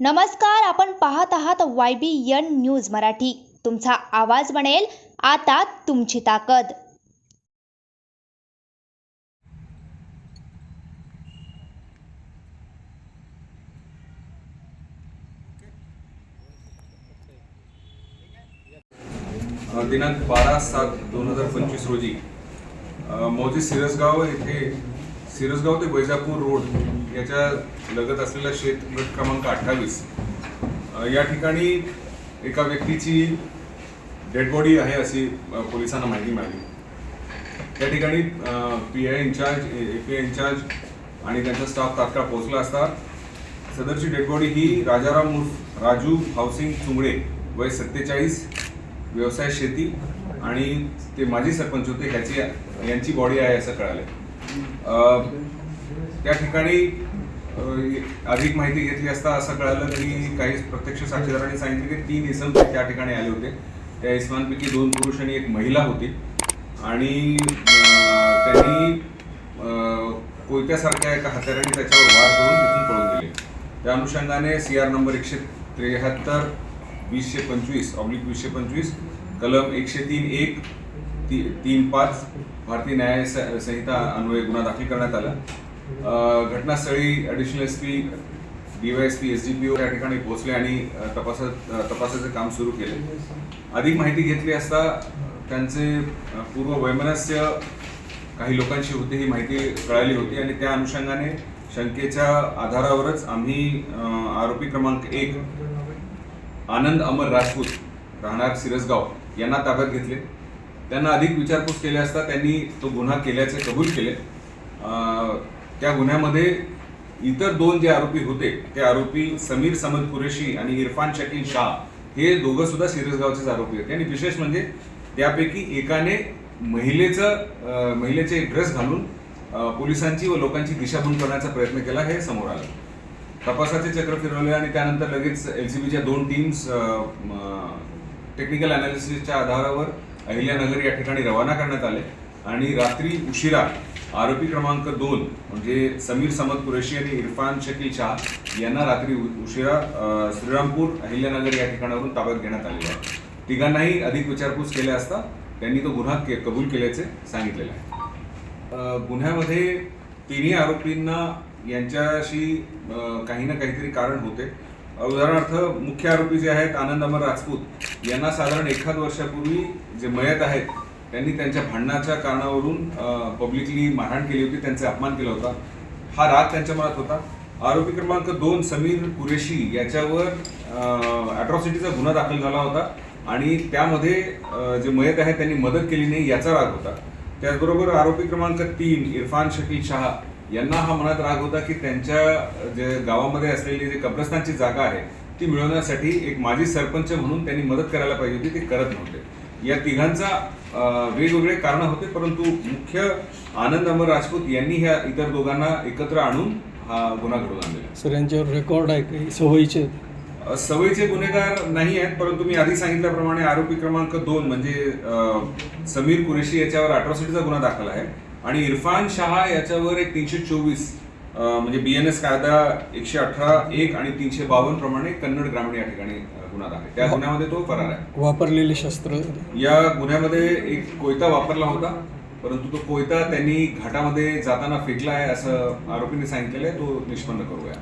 नमस्कार आपण पाहत आहात Y B N news Marathi. तुमचा आवाज बनेल आता तुमची ताकद. दिनांक बारा सात दोन हजार पंचवीस रोजी मोजी सिरसगाव येथे सिरसगाव ते वैजापूर रोड याच्या लगत असलेला शेत गट क्रमांक अठ्ठावीस. या ठिकाणी एका व्यक्तीची डेड बॉडी आहे अशी पोलिसांना माहिती मिळाली. त्या ठिकाणी P I in-charge A P I in-charge आणि त्यांचा स्टाफ तात्काळ पोहोचला असता. सदरची डेड बॉडी ही राजाराम उर्फ राजू हाऊसिंग चुंगडे वय सत्तेचाळीस व्यवसाय शेती आणि ते माजी सरपंच होते ह्याची यांची बॉडी आहे असं कळालं त्या ठिकाणी अधिक माहिती घेतली असता असं कळालं की काही प्रत्यक्ष साक्षीदारांनी सांगितलं की तीन इसम त्या ठिकाणी आले होते. त्या इसमांपैकी दोन पुरुष आणि एक महिला होती. आणि त्यांनी कोयत्यासारख्या एका हत्याराने त्याच्यावर वार करून तिथून पळून गेले. त्या अनुषंगाने सी आर नंबर एकशे त्रेहत्तर वीसशे पंचवीस ऑब्लिक वीसशे पंचवीस कलम एकशे तीन एक ती तीन पाच भारतीय न्याय संहिता अन्वये गुन्हा दाखल करण्यात आला. घटनास्थळी additional S P DYSP S D P O या ठिकाणी पोहोचले आणि अ, तपासाचं काम सुरू केले. अधिक माहिती घेतली असता त्यांचे पूर्व वैमनस्य काही लोकांशी होती ही माहिती कळाली होती आणि त्या अनुषंगाने शंकेच्या आधारावरच आम्ही आरोपी क्रमांक एक आनंद अमर राजपूत राहणार सिरसगाव यांना ताब्यात घेतले. त्यांना अधिक विचारपूस केली असता त्यांनी तो गुन्हा केल्याचे कबूल केले. त्या गुन्ह्यामध्ये इतर दोन जे आरोपी होते ते आरोपी समीर समद कुरेशी आणि इरफान शकील शाह हे दोघं सुद्धा सिरसगावचेच आरोपी होते. आणि विशेष म्हणजे त्यापैकी एकाने महिलेचं महिलेचे ड्रेस घालून पोलिसांची व लोकांची दिशाभूल करण्याचा प्रयत्न केला हे समोर आलं. तपासाचे चक्र फिरवले आणि त्यानंतर लगेच एल सी बीच्या दोन टीम्स टेक्निकल अनालिसिसच्या आधारावर अहिल्यानगर या ठिकाणी रवाना करण्यात आले. आणि रात्री उशिरा आरोपी क्रमांक दोन म्हणजे समीर समद कुरेशी आणि इरफान शकील शाह यांना रात्री उशिरा श्रीरामपूर अहिल्यानगर या ठिकाणावरून ताब्यात घेण्यात आले आहे. तिघांनाही अधिक विचारपूस केल्या असता त्यांनी तो गुन्हा के- कबूल केल्याचे सांगितलेलं आहे. गुन्ह्यामध्ये तिन्ही आरोपींना यांच्याशी काही ना काहीतरी कारण होते. उदाहरणार्थ मुख्य आरोपी जे आहेत आनंद अमर राजपूत यांना साधारण एखाद वर्षापूर्वी जे मयत आहेत त्यांनी त्यांच्या भांडणाच्या कारणावरून पब्लिकली मारहाण केली होती त्यांचा अपमान केला होता. हा राग त्यांच्या मनात होता. आरोपी क्रमांक दोन समीर कुरेशी याच्यावर अट्रॉसिटीचा गुन्हा दाखल झाला होता आणि त्यामध्ये जे मयत आहे त्यांनी मदत केली नाही याचा राग होता. त्याचबरोबर आरोपी क्रमांक तीन इरफान शकील शाह यांना हा मनात राग होता की त्यांच्या जे गावामध्ये असलेली जी कब्रस्तानची जागा आहे ती मिळवण्यासाठी एक माजी सरपंच म्हणून त्यांनी मदत करायला पाहिजे होती ते करत नव्हते. या तिघांचा वेगवेगळे कारण होते परंतु मुख्य आनंद अमर राजपूत यांनी ह्या इतर दोघांना एकत्र आणून हा गुन्हा घडवून आणलेला सर यांच्यावर रेकॉर्ड आहे काही सवयीचे? सवयीचे गुन्हेगार नाही आहेत परंतु मी आधी सांगितल्याप्रमाणे आरोपी क्रमांक दोन म्हणजे समीर कुरेशी याच्यावर अट्रॉसिटीचा गुन्हा दाखल आहे. आणि इरफान शहा याच्यावर एक तीनशे चोवीस म्हणजे बी एन एस कायदा एकशे अठरा एक आणि तीनशे बावन्न प्रमाणे कन्नड ग्रामीण या ठिकाणी गुन्हा दाखल. आहे. त्या गुन्ह्यामध्ये तो फरार आहे. वापरलेले शस्त्र? या गुन्ह्यामध्ये एक कोयता वापरला होता परंतु तो कोयता त्यांनी घाटामध्ये जाताना फेकला आहे असं आरोपीने सांगितलेलं आहे तो निष्पन्न करूया.